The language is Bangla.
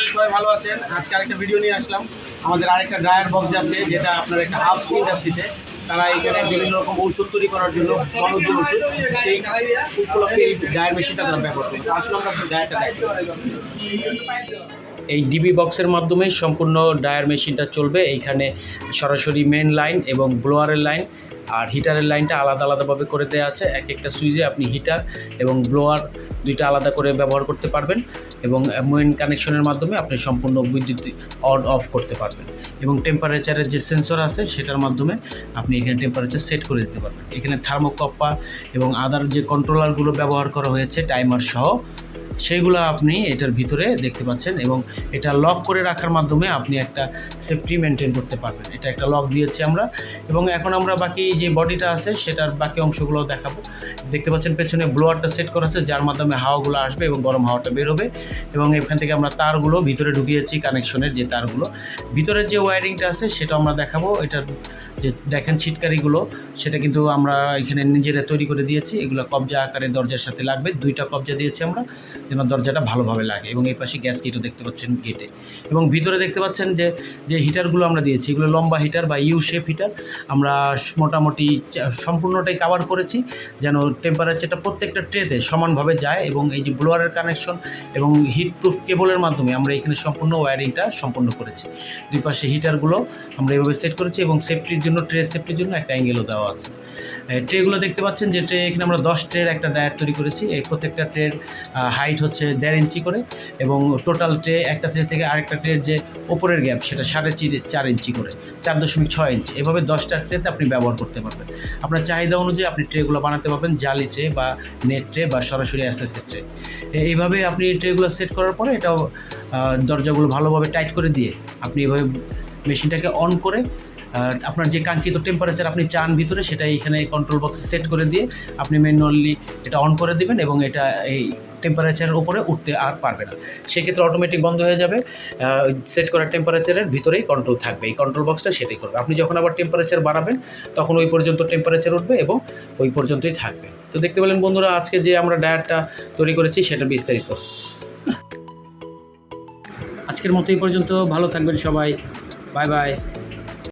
করি সবাই ভালো আছেন। আজকে আরেকটা ভিডিও নিয়ে আসলাম। আমাদের আরেকটা ড্রায়ার বক্স আছে, যেটা আপনার একটা হাফ ইন্ডাস্ট্রিতে তারা এখানে বিভিন্ন রকম ঔষধ তৈরি করার জন্য বনজ ওষুধ সেই উপলক্ষে এই ড্রায়ার মেশিনটা তারা ব্যবহার করে। আসলে আমরা ড্রায়ারটা এই ডিবি বক্সের মাধ্যমে সম্পূর্ণ ডায়ার মেশিনটা চলবে। এইখানে সরাসরি মেন লাইন এবং ব্লোয়ারের লাইন আর হিটারের লাইনটা আলাদা আলাদাভাবে করে দেওয়া আছে। এক একটা সুইচে আপনি হিটার এবং ব্লোয়ার দুইটা আলাদা করে ব্যবহার করতে পারবেন এবং মেন কানেকশনের মাধ্যমে আপনি সম্পূর্ণ বিদ্যুৎ অন অফ করতে পারবেন এবং টেম্পারেচারের যে সেন্সর আছে সেটার মাধ্যমে আপনি এখানে টেম্পারেচার সেট করে দিতে পারবেন। এখানে থার্মোকপ্পা এবং আদার যে কন্ট্রোলারগুলো ব্যবহার করা হয়েছে টাইমার সহ সেইগুলো আপনি এটার ভিতরে দেখতে পাচ্ছেন এবং এটা লক করে রাখার মাধ্যমে আপনি একটা সেফটি মেনটেন করতে পারবেন। এটা একটা লক দিয়েছি আমরা এবং এখন আমরা বাকি যে বডিটা আছে সেটার বাকি অংশগুলো দেখাবো। দেখতে পাচ্ছেন পেছনে ব্লোয়ারটা সেট করা আছে, যার মাধ্যমে হাওয়াগুলো আসবে এবং গরম হাওয়াটা বের হবে এবং এখান থেকে আমরা তারগুলো ভিতরে ঢুকিয়েছি কানেকশনের যে তারগুলো। ভিতরের যে ওয়ারিংটা আছে সেটা আমরা দেখাবো। এটার যে দেখেন ছিটকারিগুলো, সেটা কিন্তু আমরা এখানে নিজেরা তৈরি করে দিয়েছি। এগুলো কবজা আকারে দরজার সাথে লাগবে। দুইটা কবজা দিয়েছি আমরা, যেন দরজাটা ভালোভাবে লাগে এবং এই পাশে গ্যাস গেটও দেখতে পাচ্ছেন গেটে। এবং ভিতরে দেখতে পাচ্ছেন যে যে হিটারগুলো আমরা দিয়েছি, এগুলো লম্বা হিটার বা ইউ শেপ হিটার। আমরা মোটামুটি সম্পূর্ণটাই কাভার করেছি, যেন টেম্পারেচারটা প্রত্যেকটা ট্রেতে সমানভাবে যায় এবং এই যে ব্লোয়ারের কানেকশন এবং হিট প্রুফ কেবলের মাধ্যমে আমরা এখানে সম্পূর্ণ ওয়্যারিংটা সম্পূর্ণ করেছি। দুই পাশে হিটারগুলো আমরা এভাবে সেট করেছি এবং সেফটির জন্য ট্রে সেফটির জন্য একটা অ্যাঙ্গেলও দেওয়া আছে। ট্রেগুলো দেখতে পাচ্ছেন যে ট্রে এখানে আমরা দশ ট্রের একটা ডায়ার তৈরি করেছি। এই প্রত্যেকটা ট্রের হাইট হচ্ছে দেড় ইঞ্চি করে এবং টোটাল ট্রে একটা ট্রে থেকে আরেকটা ট্রের যে ওপরের গ্যাপ সেটা সাড়ে চার ইঞ্চি করে, চার দশমিক ছয় ইঞ্চি এভাবে দশটা ট্রেতে আপনি ব্যবহার করতে পারবেন। আপনার চাহিদা অনুযায়ী আপনি ট্রেগুলো বানাতে পারবেন, জালি ট্রে বা নেট ট্রে বা সরাসরি এসএসএ ট্রে এইভাবে আপনি ট্রেগুলো সেট করার পরে এটাও দরজাগুলো ভালোভাবে টাইট করে দিয়ে আপনি এভাবে মেশিনটাকে অন করে আপনার যে কাঙ্ক্ষিত টেম্পারেচার আপনি চান ভিতরে সেটা এখানে কন্ট্রোল বক্সে সেট করে দিয়ে আপনি ম্যানুয়ালি এটা অন করে দেবেন এবং এটা এই টেম্পারেচারের উপরে উঠতে আর পারবে না। সেক্ষেত্রে অটোমেটিক বন্ধ হয়ে যাবে। সেট করা টেম্পারেচারের ভিতরেই কন্ট্রোল থাকবে। এই কন্ট্রোল বক্সটা সেটাই করবে। আপনি যখন আবার টেম্পারেচার বাড়াবেন, তখন ওই পর্যন্ত টেম্পারেচার উঠবে এবং ওই পর্যন্তই থাকবে। তো দেখতে পেলেন বন্ধুরা, আজকে যে আমরা ডায়ারটা তৈরি করেছি, সেটা বিস্তারিত। আজকের মতো এই পর্যন্ত। ভালো থাকবেন সবাই। Bye bye.